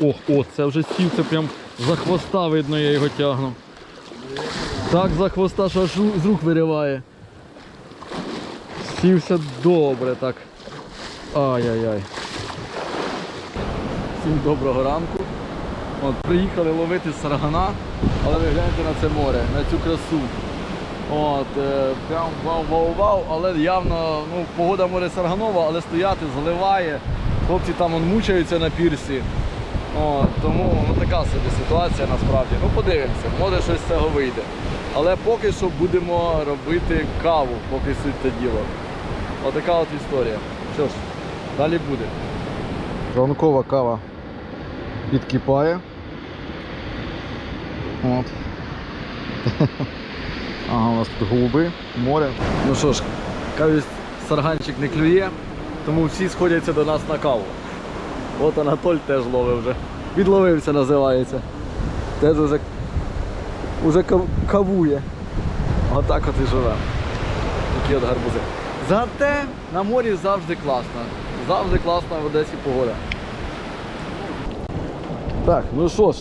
О, о, це вже сів, це прям за хвоста видно, я його тягну. Так за хвоста, що аж з рук вириває. Сівся добре так. Ай-яй-яй. Всім доброго ранку. От, приїхали ловити саргана, але ви гляньте на це море, на цю красу. От, е, прям вау-вау-вау, але явно ну, погода море сарганова, але стояти заливає. Хлопці там он, мучаються на пірсі. От, тому ну, така собі ситуація насправді. Ну подивимося, може щось з цього вийде. Але поки що будемо робити каву, поки суть те діло. Отака от історія. Що ж, далі буде. Ранкова кава підкипає. От. Ага, у нас тут голуби, море. Ну що ж, кажуть, сарганчик не клює, тому всі сходяться до нас на каву. От Анатоль теж ловить вже. Відловився називається. Теж вже, вже кавує. Отак от і живе. Такі от гарбузи. Зате на морі завжди класно. Завжди класна в Одесі погода. Так, ну що ж.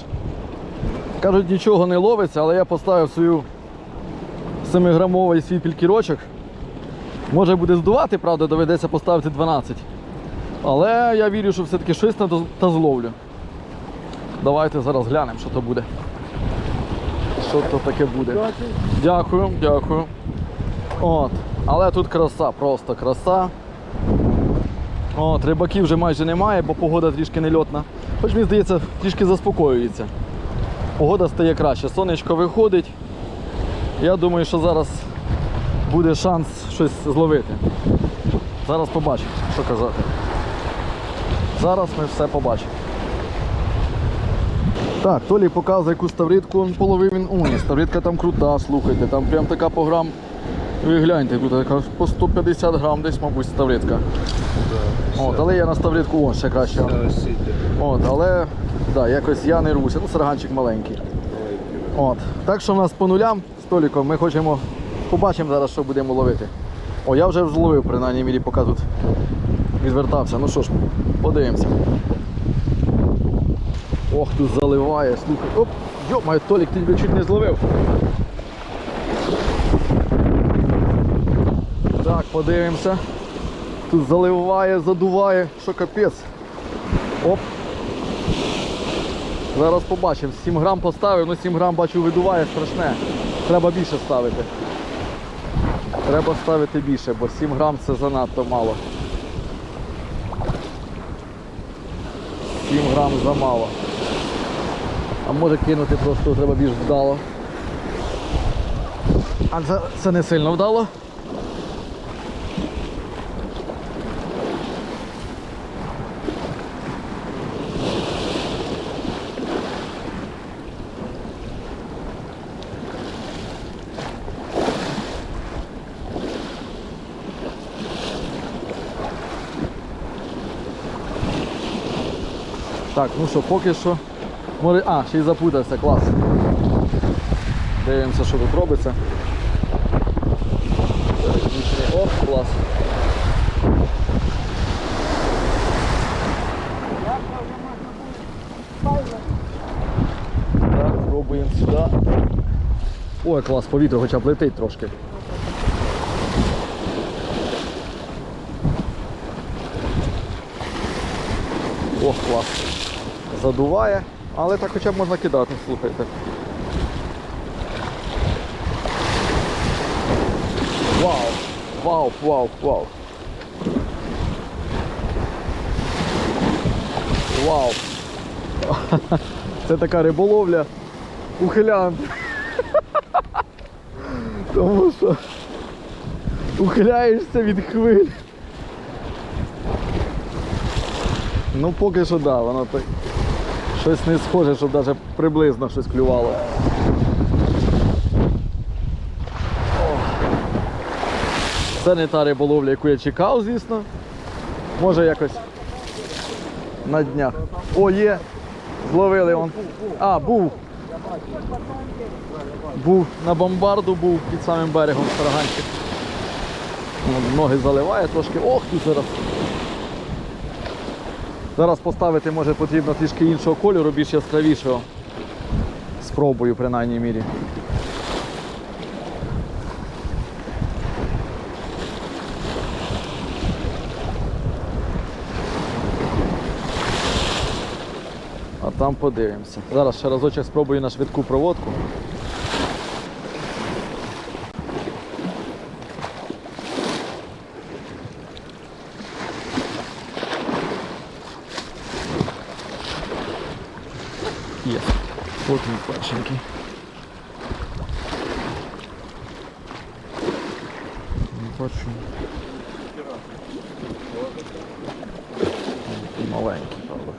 Кажуть, нічого не ловиться, але я поставив свою 7-грамовий свій пількірочок. Може буде здувати, правда, доведеться поставити 12. Але я вірю, що все-таки щось та, зловлю. Давайте зараз глянемо, що то буде. Що то таке буде. Дякую, дякую. От. Але тут краса, просто краса. От, рибаків вже майже немає, бо погода трішки нельотна. Хоч мені здається, трішки заспокоюється. Погода стає краще, сонечко виходить. Я думаю, що зараз буде шанс щось зловити. Зараз побачимо, що казати. Зараз ми все побачимо. Так, Толі показує яку ставритку, він половив він. Ой, ставритка там крута, слухайте, там прям така по грам. Ви гляньте, тут така по 150 грам десь, мабуть, ставритка. От, але я на ставритку о, ще краще. От, але да, якось я не рвуся, ну сарганчик маленький. От. Так що в нас по нулям з Толіком ми хочемо, побачимо зараз, що будемо ловити. О, я вже зловив, принаймні мірі, поки тут відвертався. Ну що ж, подивимося. Ох, тут заливає, слухай. Оп, йо, Толік, тебе чуть не зловив. Так, подивимося. Тут заливає, задуває, що капець. Оп. Зараз побачимо. 7 грам поставив, ну 7 грам бачу видуває страшне. Треба більше ставити. Треба ставити більше, бо 7 грам це занадто мало. 7 грам замало. А може кинути просто треба більш вдало. А це, це не сильно вдало. Так, ну що, поки що. Може... А, ще й запутався, клас. Дивимося, що тут робиться. О, клас. Так, пробуємо сюди. Ой, клас, повітря хоча б летить трошки. Ох, клас. Задуває, але так хоча б можна кидати, слухайте. Вау! Вау, вау, вау. Вау! Це така риболовля ухилян. Тому що ухиляєшся від хвиль. Ну поки що да, воно так. Щось не схоже, щоб навіть приблизно щось клювало. Це не та риболовля, яку я чекав, звісно. Може якось на днях. О, є! Зловили он. А, був. Був на бомбарду, був під самим берегом староганчик. Ноги заливає трошки. Ох, тут зараз Зараз поставити може потрібно трішки іншого кольору, більш яскравішого. Спробую, принаймній мірі. А там подивимося. Зараз ще разочок спробую на швидку проводку. Є. Першенький. Не бачу. Маленький, правда.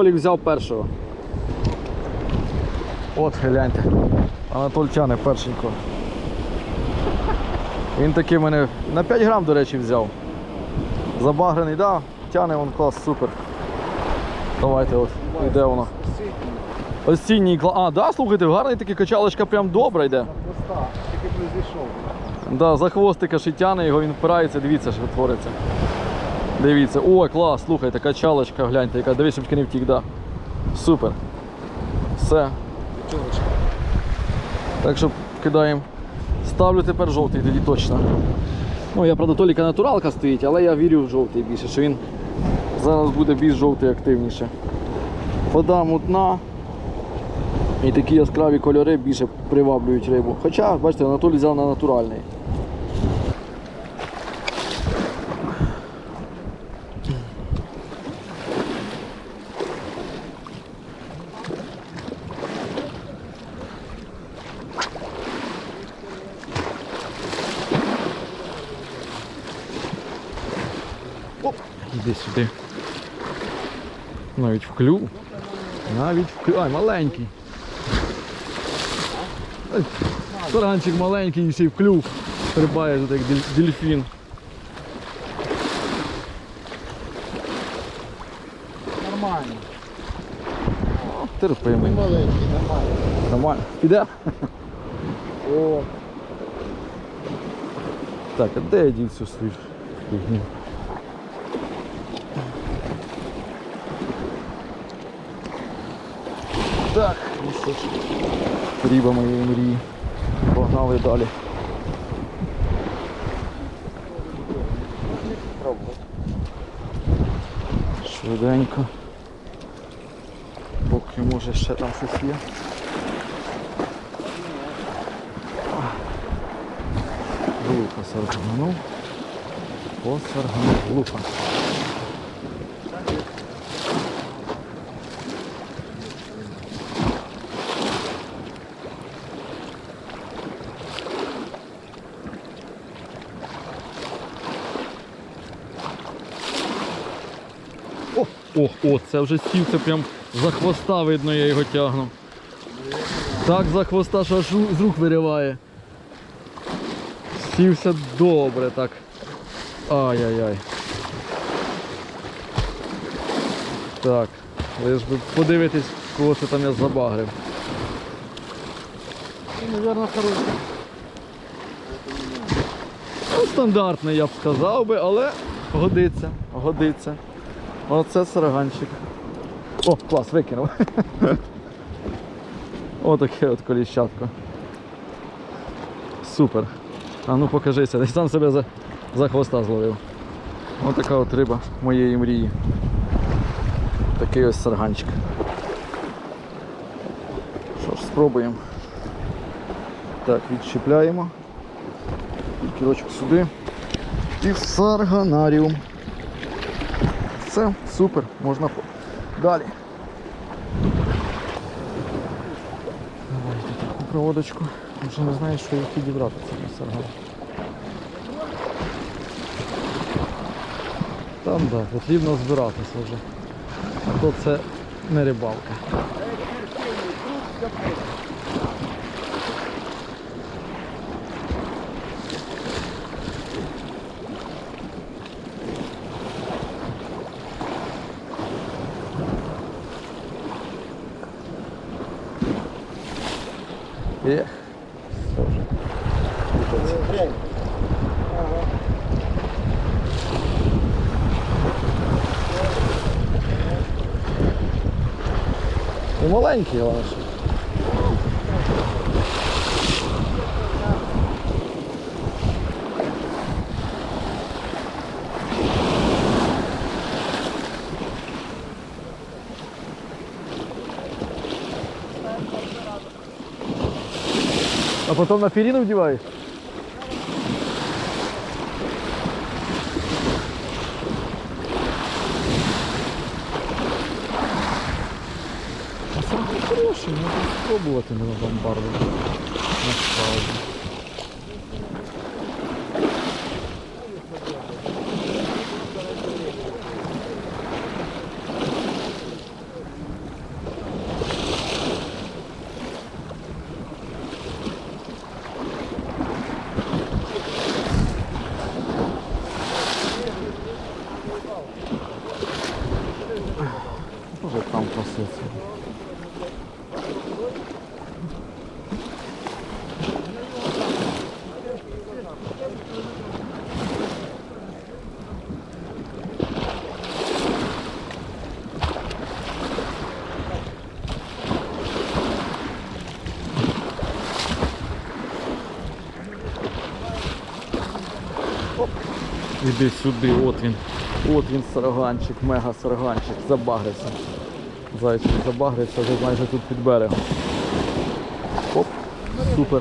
О, Толік взяв першого. От, гляньте. Анатоль тяне першенько. Він такий мене на 5 грам, до речі, взяв. Забагрений, да, тяне він клас, супер. Давайте от, йде воно. Осінній клас. А, да, слухайте, гарний такий качалочка прям добра йде. Тільки не зійшов. Да, за хвостика ще тяне його, він впирається, дивіться, що твориться. Дивіться, ой, клас, слухайте, качалочка, гляньте, яка дивіться, щоб не втік, да. Супер. Все. Так що кидаємо. Ставлю тепер жовтий, тоді точно. Ну, я правда Толіка натуралка стоїть, але я вірю в жовтий більше, що він зараз буде більш жовтий активніше. Вода мутна. І такі яскраві кольори більше приваблюють рибу. Хоча, бачите, Анатолій взяв на натуральний. Оп, іди сюди. Навіть в клюв. Навіть в клюв. Ай, маленький. Таранчик маленький і ще й в клюв. Стрибає тут як дель- дельфін. Нормально. О, терпимий. Маленький, нормально. Нормально. Піде? О, Так, а де я дів свою фігню? Так, ну що ж, ріба моєї мрії. Погнали далі. Швиденько. Поки може ще там щось є. Глупо сарганув. Посарганув. Глупо. О, о, це вже сів, це прям за хвоста видно, я його тягну. Так за хвоста, що аж з рук вириває. Сівся добре так. Ай-яй-яй. Так, ви ж ви подивитесь, кого це там я забагрив. Наверное, хороший. Ну, стандартний, я б сказав би, але годиться, годиться. Оце сараганчик. О, клас, викинув. Отаке от коліщатко. Супер. А ну покажися, десь сам себе за, за хвоста зловив. Отака от риба моєї мрії. Такий ось сарганчик. Що ж, спробуємо. Так, відщепляємо. Кілочок сюди. І в сарганаріум. Все, супер, можна далі. Давайте таку проводочку. Вже не знаю, що їх підібрати це на сарган. Там так, да, потрібно збиратися вже. А то це не рибалка. Маленький, але ж. А потом на перину вдеваешь? А сам хороший, можна спробувати на бомбарду. Насправді. Може там проситься. Сюди, от він. От він сараганчик, мега сараганчик, забагрився. Зайчик забагрився вже майже тут під берегом. Оп, супер.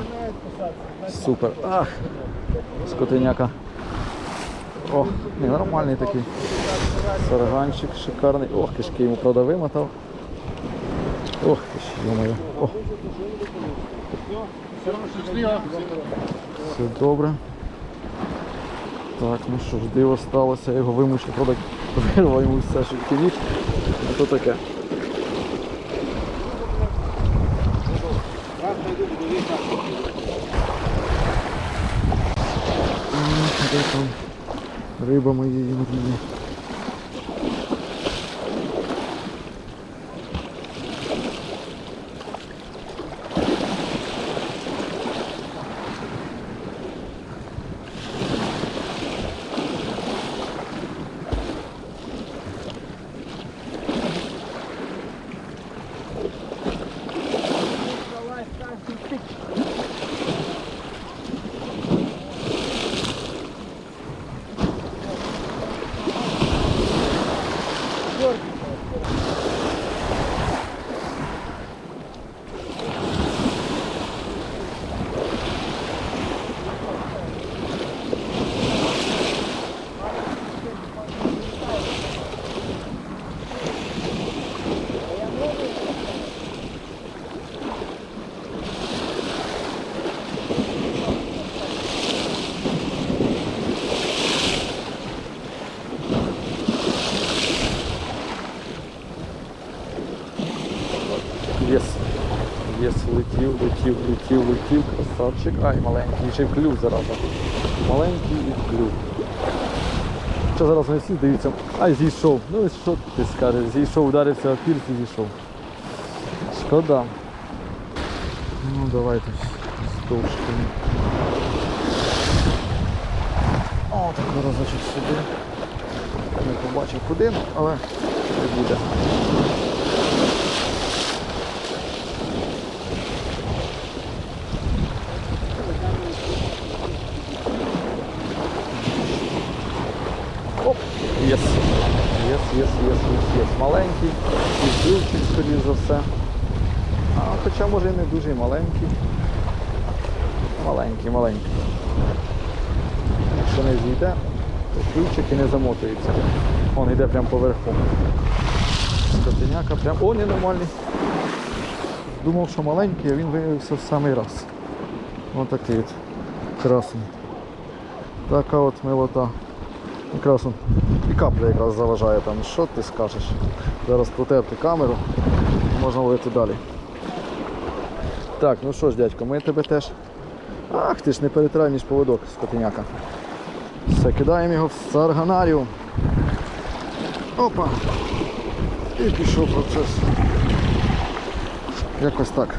Супер. Ах! Скотиняка. О, не, нормальний такий. Сараганчик шикарний. Ох, кишки йому правда вимотав. Ох, ж, йо-моє. О, все добре. Так, ну що ж, диво сталося, його вимушив, правда, вирвав йому все, кіліт. А то таке. Рибами там риба? Красавчик. Ай, маленький, ще й в клюв зараза. Маленький і в клюв. Що зараз вони всі здаються? Ай, зійшов. Ну що ти скажеш? Зійшов, ударився о пірс і зійшов. Шкода. Ну давайте з. О, так разочок сюди. Не побачив куди, але не буде. Оп, єс. Єс, єс, єс, єс, єс. Маленький. І клювчик, скоріш за все. А, хоча може і не дуже маленький. Маленький, маленький. Якщо не зійде, то ключик і не замотується. Он йде прямо поверху. Скотиняка прям. О, ненормальний. Думав, що маленький, а він виявився в самий раз. Ось такий от красний. Така от милота. Якраз і капля якраз заважає там. Що ти скажеш? Зараз протерти камеру можна ловити далі. Так, ну що ж, дядько, ми тебе теж. Ах, ти ж не перетирай поводок, скотиняка. Все, кидаємо його в сарганаріум. Опа! І пішов процес. Якось так.